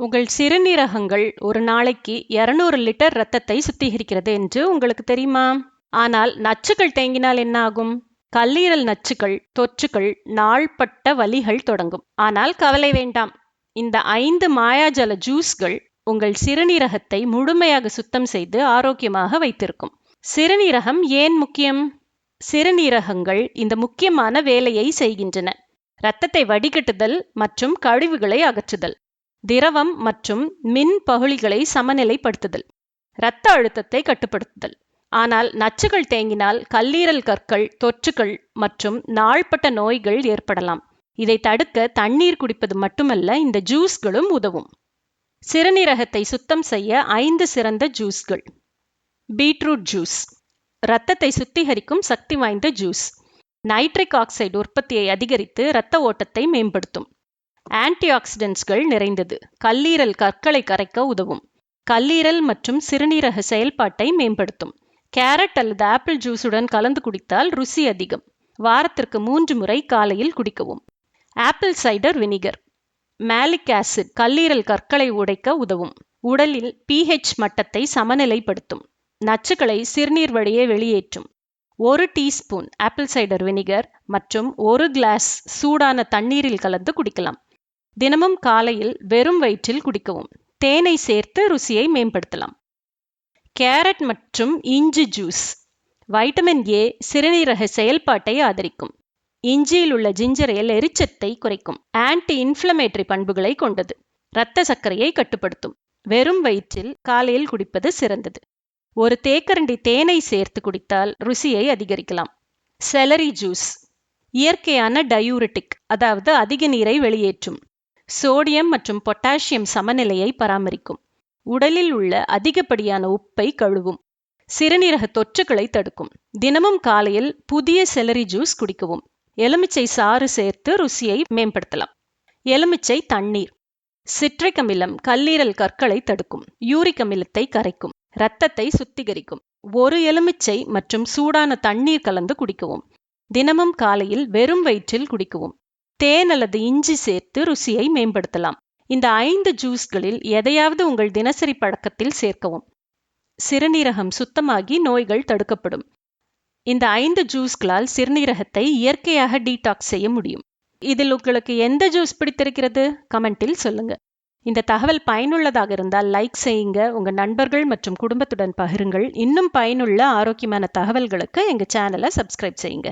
உங்கள் சிறுநீரகங்கள் ஒரு நாளைக்கு இருநூறு லிட்டர் ரத்தத்தை சுத்திகரிக்கிறது என்று உங்களுக்கு தெரியுமா? ஆனால் நச்சுக்கள் தேங்கினால் என்ன ஆகும் கல்லீரல் நச்சுக்கள் தொற்றுகள் நாள்பட்ட வலிகள் தொடங்கும். ஆனால் கவலை வேண்டாம். இந்த ஐந்து மாயாஜல ஜூஸ்கள் உங்கள் சிறுநீரகத்தை முழுமையாக சுத்தம் செய்து ஆரோக்கியமாக வைத்திருக்கும். சிறுநீரகம் ஏன் முக்கியம்? சிறுநீரகங்கள் இந்த முக்கியமான வேலையை செய்கின்றன. இரத்தத்தை வடிகட்டுதல் மற்றும் கழிவுகளை அகற்றுதல். திரவம் மற்றும் மின் பகுளிகளை சமநிலைப்படுத்துதல் இரத்த அழுத்தத்தை கட்டுப்படுத்துதல். ஆனால் நச்சுகள் தேங்கினால் கல்லீரல் கற்கள் தொற்றுகள் மற்றும் நாள்பட்ட நோய்கள் ஏற்படலாம். இதை தடுக்க தண்ணீர் குடிப்பது மட்டுமல்ல இந்த ஜூஸ்களும் உதவும். சிறுநீரகத்தை சுத்தம் செய்ய ஐந்து சிறந்த ஜூஸ்கள். பீட்ரூட் ஜூஸ் இரத்தத்தை சுத்திகரிக்கும் சக்தி வாய்ந்த ஜூஸ். நைட்ரிக் ஆக்சைடு உற்பத்தியை அதிகரித்து இரத்த ஓட்டத்தை மேம்படுத்தும். ஆன்டி ஆக்சிடென்ட்ஸ்கள் நிறைந்தது. கல்லீரல் கற்களை கரைக்க உதவும். கல்லீரல் மற்றும் சிறுநீரக செயல்பாட்டை மேம்படுத்தும். கேரட் அல்லது ஆப்பிள் ஜூஸுடன் கலந்து குடித்தால் ருசி அதிகம். வாரத்திற்கு மூன்று முறை காலையில் குடிக்கவும். Apple cider vinegar. Malic acid கல்லீரல் கற்களை உடைக்க உதவும். உடலில் பிஹெச் மட்டத்தை சமநிலைப்படுத்தும். நச்சுக்களை சிறுநீர் வழியே வெளியேற்றும். ஒரு டீஸ்பூன் ஆப்பிள் சைடர் வினிகர் மற்றும் ஒரு கிளாஸ் சூடான தண்ணீரில் கலந்து குடிக்கலாம். தினமும் காலையில் வெறும் வயிற்றில் குடிக்கவும். தேனை சேர்த்து ருசியை மேம்படுத்தலாம். கேரட் மற்றும் இஞ்சி ஜூஸ். வைட்டமின் ஏ சிறுநீரக செயல்பாட்டை ஆதரிக்கும். இஞ்சியில் உள்ள ஜிஞ்சரையில் எரிச்சத்தை குறைக்கும். ஆன்டி இன்ஃப்ளமேட்டரி பண்புகளை கொண்டது. இரத்த சர்க்கரையை கட்டுப்படுத்தும். வெறும் வயிற்றில் காலையில் குடிப்பது சிறந்தது. ஒரு தேக்கரண்டி தேனை சேர்த்து குடித்தால் ருசியை அதிகரிக்கலாம். Celery juice. இயற்கையான டயூரிட்டிக் அதாவது அதிக நீரை வெளியேற்றும். சோடியம் மற்றும் பொட்டாசியம் சமநிலையை பராமரிக்கும். உடலில் உள்ள அதிகப்படியான உப்பை கழுவும். சிறுநீரக தொற்றுகளை தடுக்கும். தினமும் காலையில் புதிய செலரி ஜூஸ் குடிக்கவும். எலுமிச்சை சாறு சேர்த்து ருசியை மேம்படுத்தலாம். எலுமிச்சை தண்ணீர். சிட்ரிக் அமிலம் கல்லீரல் கற்களை தடுக்கும். யூரிக் அமிலத்தை கரைக்கும். இரத்தத்தை சுத்திகரிக்கும். ஒரு எலுமிச்சை மற்றும் சூடான தண்ணீர் கலந்து குடிக்கவும். தினமும் காலையில் வெறும் வயிற்றில் குடிக்கவும். தேன் அல்லது இஞ்சி சேர்த்து ருசியை மேம்படுத்தலாம். இந்த ஐந்து ஜூஸ்களில் எதையாவது உங்கள் தினசரி பழக்கத்தில் சேர்க்கவும். சிறுநீரகம் சுத்தமாகி நோய்கள் தடுக்கப்படும். இந்த ஐந்து ஜூஸ்களால் சிறுநீரகத்தை இயற்கையாக டீடாக்ஸ் செய்ய முடியும். இதில் உங்களுக்கு எந்த ஜூஸ் பிடித்திருக்கிறது? கமெண்டில் சொல்லுங்க. இந்த தகவல் பயனுள்ளதாக இருந்தால் லைக் செய்யுங்க. உங்க நண்பர்கள் மற்றும் குடும்பத்துடன் பகிருங்கள். இன்னும் பயனுள்ள ஆரோக்கியமான தகவல்களுக்கு எங்க சேனலை சப்ஸ்கிரைப் செய்யுங்க.